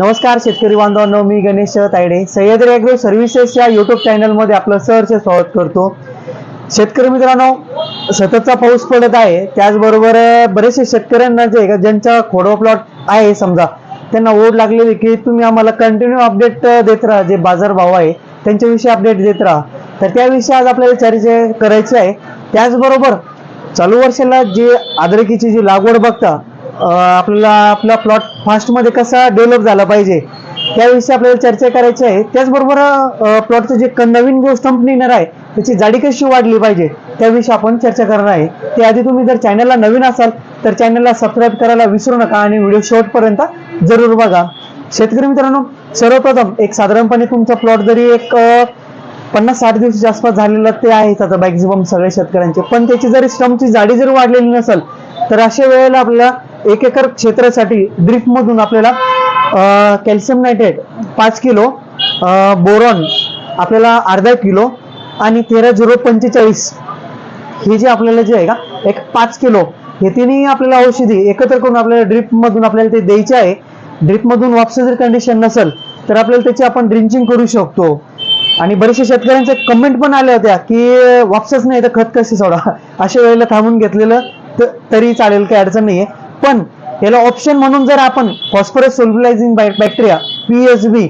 नमस्कार शेतकरी बांधवांनो मी गणेश तायडे. सह्याद्री ॲग्रो सर्व्हिसेस या युट्यूब चॅनलमध्ये आपलं सहर्ष स्वागत करतो. शेतकरी मित्रांनो सततचा पाऊस पडत आहे. त्याचबरोबर बरेचसे शेतकऱ्यांना जे का ज्यांचा खोडवा प्लॉट आहे समजा त्यांना ओढ लागलेली की तुम्ही आम्हाला कंटिन्यू अपडेट देत राहा. जे बाजारभाव आहे त्यांच्याविषयी अपडेट देत राहा. तर त्याविषयी आज आपल्याला चर्चा करायची आहे. त्याचबरोबर चालू वर्षाला जी आद्रकीची जी लागवड बघता आपल्याला आपला प्लॉट फास्टमध्ये कसा डेव्हलप झाला पाहिजे त्याविषयी आपल्याला चर्चा करायची आहे. त्याचबरोबर प्लॉटचं जे नवीन जो स्टंप निघणार आहे त्याची जाडी कशी वाढली पाहिजे त्याविषयी आपण चर्चा करणार आहे. त्याआधी तुम्ही जर चॅनलला नवीन असाल तर चॅनलला सबस्क्राईब करायला विसरू नका आणि व्हिडिओ शेवटपर्यंत जरूर बघा. शेतकरी मित्रांनो सर्वप्रथम एक साधारणपणे तुमचा प्लॉट जरी एक पन्नास साठ दिवसाच्या आसपास झालेला ते आहेच आता मॅक्झिमम सगळ्या शेतकऱ्यांचे. पण त्याची जरी स्टंपची जाडी जर वाढलेली नसेल तर अशा वेळेला आपल्याला एक एकर क्षेत्रासाठी ड्रिपमधून आपल्याला कॅल्शियम नायट्रेट पाच किलो बोरॉन आपल्याला अर्धा किलो आणि तेरा झिरो पंचेचाळीस हे जे आपल्याला जे आहे का एक पाच किलो हे तिन्ही आपल्याला औषधी एकत्र करून आपल्याला ड्रिपमधून आपल्याला ते द्यायचे आहे. ड्रिपमधून मधून जर कंडिशन नसेल तर आपल्याला त्याची आपण ड्रिंचिंग करू शकतो. आणि बरेचशा शेतकऱ्यांचे कमेंट पण आल्या होत्या की वापसच नाही तर खत कशी सोडा. अशा वेळेला थांबून घेतलेलं तरी चालेल काही अडचण नाहीये. पण याला ऑप्शन म्हणून जर आपण फॉस्फरस सोल्युलायझिंग बॅक्टेरिया पीएसबी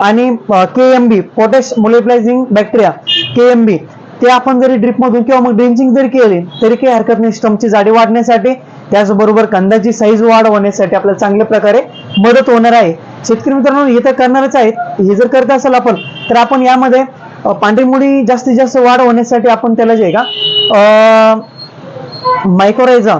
आणि K M B potash mobilising bacteria K M B ते आपण जरी ड्रिपमधून किंवा मग ड्रिंचिंग जरी केली तरी काही हरकत नाही. स्टमची जाडी वाढण्यासाठी त्याचबरोबर कांद्याची साईज वाढ होण्यासाठी आपल्याला चांगल्या प्रकारे मदत होणार आहे. शेतकरी मित्रांनो हे तर करणारच आहेत. हे जर करत असेल आपण तर आपण यामध्ये पांढरीमुळी जास्तीत जास्त वाढ होण्यासाठी आपण त्याला जे आहे का मायक्रोरायझा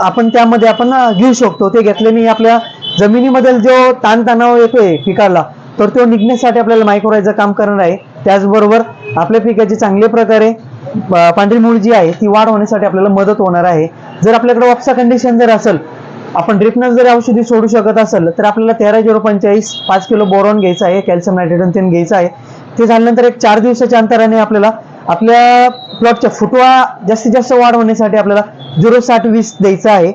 आपण त्यामध्ये आपण घेऊ शकतो. ते घेतल्याने आपल्या जमिनीमधील जो ताणतणाव येतोय पिकाला तर तो निघण्यासाठी आपल्याला मायक्रोरायझा काम करणार आहे. त्याचबरोबर आपल्या पिकाची चांगल्या प्रकारे पांढरी मूळ जी आहे ती वाढ होण्यासाठी आपल्याला मदत होणार आहे. जर आपल्याकडे वापसा कंडिशन जर असेल आपण ड्रिपनं जर औषधी सोडू शकत असेल तर आपल्याला तेरा झिरो पंचेचाळीस पाच किलो बोरॉन घ्यायचं आहे कॅल्शियम नायट्रोजन घ्यायचं आहे. ते झाल्यानंतर एक चार दिवसाच्या अंतराने आपल्याला आपल्या प्लॉटच्या फुटवा जास्तीत जास्त वाढ होण्यासाठी आपल्याला झिरो साठ वीस द्यायचं आहे.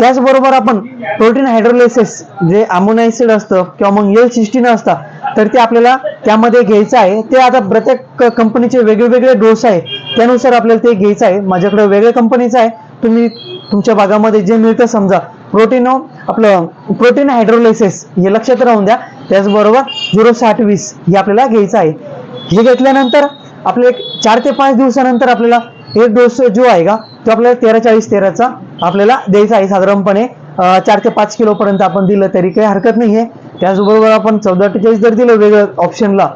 त्याचबरोबर आपण प्रोटीन हायड्रोलेसेस जे अमोनायसिड असतं किंवा मग एल सिक्स्टीन असतं तर ते आपल्याला त्यामध्ये घ्यायचं आहे. ते आता प्रत्येक कंपनीचे वेगवेगळे डोस आहे. त्यानुसार आपल्याला ते घ्यायचं आहे. माझ्याकडे वेगळ्या कंपनीचं आहे. तुम्ही तुमच्या भागामध्ये जे मिळतं समजा प्रोटीन आपलं प्रोटीन हायड्रोलेसेस हे लक्षात राहून द्या. त्याचबरोबर झिरो साठ वीस हे आपल्याला घ्यायचं आहे. हे घेतल्यानंतर आपले एक चार ते पाच दिवसानंतर आपल्याला एक डोस जो आहे का तो आपल्याला तेरा चाळीस तेराचा आपल्याला द्यायचा आहे साधारणपणे. चार ते पाच किलो पर्यंत आपण दिलं तरी काही हरकत नाहीये. त्याचबरोबर आपण चौदा अठ्ठेचाळीस जर दिलं वेगळं ऑप्शनला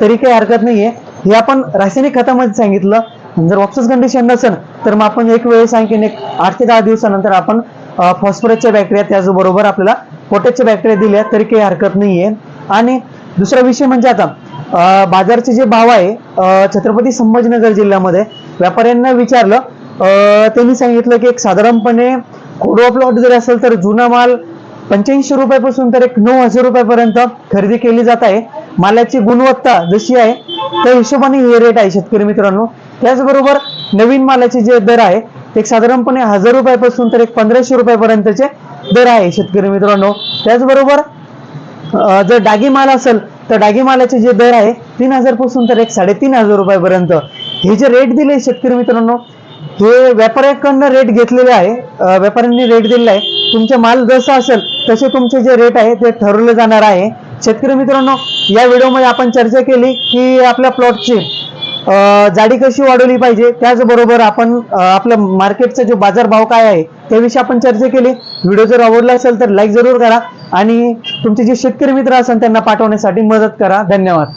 तरी काही हरकत नाहीये. हे आपण रासायनिक खतामध्ये सांगितलं. जर ऑप्शन्स कंडिशन नसेल तर मग आपण एक वेळेस आणखीन एक आठ ते दहा दिवसानंतर आपण फॉस्फरसच्या बॅक्टेरिया त्याचबरोबर आपल्याला पोटॅशच्या बॅक्टेरिया दिल्या तरी काही हरकत नाहीये. आणि दुसरा विषय म्हणजे आता बाजारचे जे भाव आहे छत्रपती संभाजीनगर जिल्ह्यामध्ये व्यापाऱ्यांना विचारलं त्यांनी सांगितलं की एक साधारणपणे खोडवा प्लॉट जरी असेल तर जुना माल पंच्याऐंशी रुपयापासून तर एक नऊ हजार रुपयापर्यंत खरेदी केली जात आहे. मालाची गुणवत्ता जशी आहे त्या हिशोबाने हे रेट आहे शेतकरी मित्रांनो. त्याचबरोबर नवीन मालाचे जे दर आहे ते एक साधारणपणे हजार रुपयापासून तर एक पंधराशे रुपयापर्यंतचे दर आहे शेतकरी मित्रांनो. त्याचबरोबर जर डागी माल असेल तर डागी मालाचे जे दर आहे तीन हजारपासून तर एक साडेतीन हजार रुपयापर्यंत. हे जे रेट दिले शेतकरी मित्रांनो हे व्यापाऱ्याकडनं रेट घेतलेले आहे. व्यापाऱ्यांनी रेट दिलेला आहे. तुमचे माल जसं असेल तसे तुमचे जे रेट आहे ते ठरवले जाणार आहे. शेतकरी मित्रांनो या व्हिडिओमध्ये आपण चर्चा केली की आपल्या प्लॉटची जाडी कशी वाढवली पाहिजे त्याचबरोबर आपण आपल्या मार्केटचा जो बाजारभाव काय आहे त्याविषयी आपण चर्चा केली. व्हिडिओ जर आवडला असेल तर लाईक जरूर करा आणि तुमचे जे शेतकरी मित्र असेल त्यांना पाठवण्यासाठी मदत करा. धन्यवाद.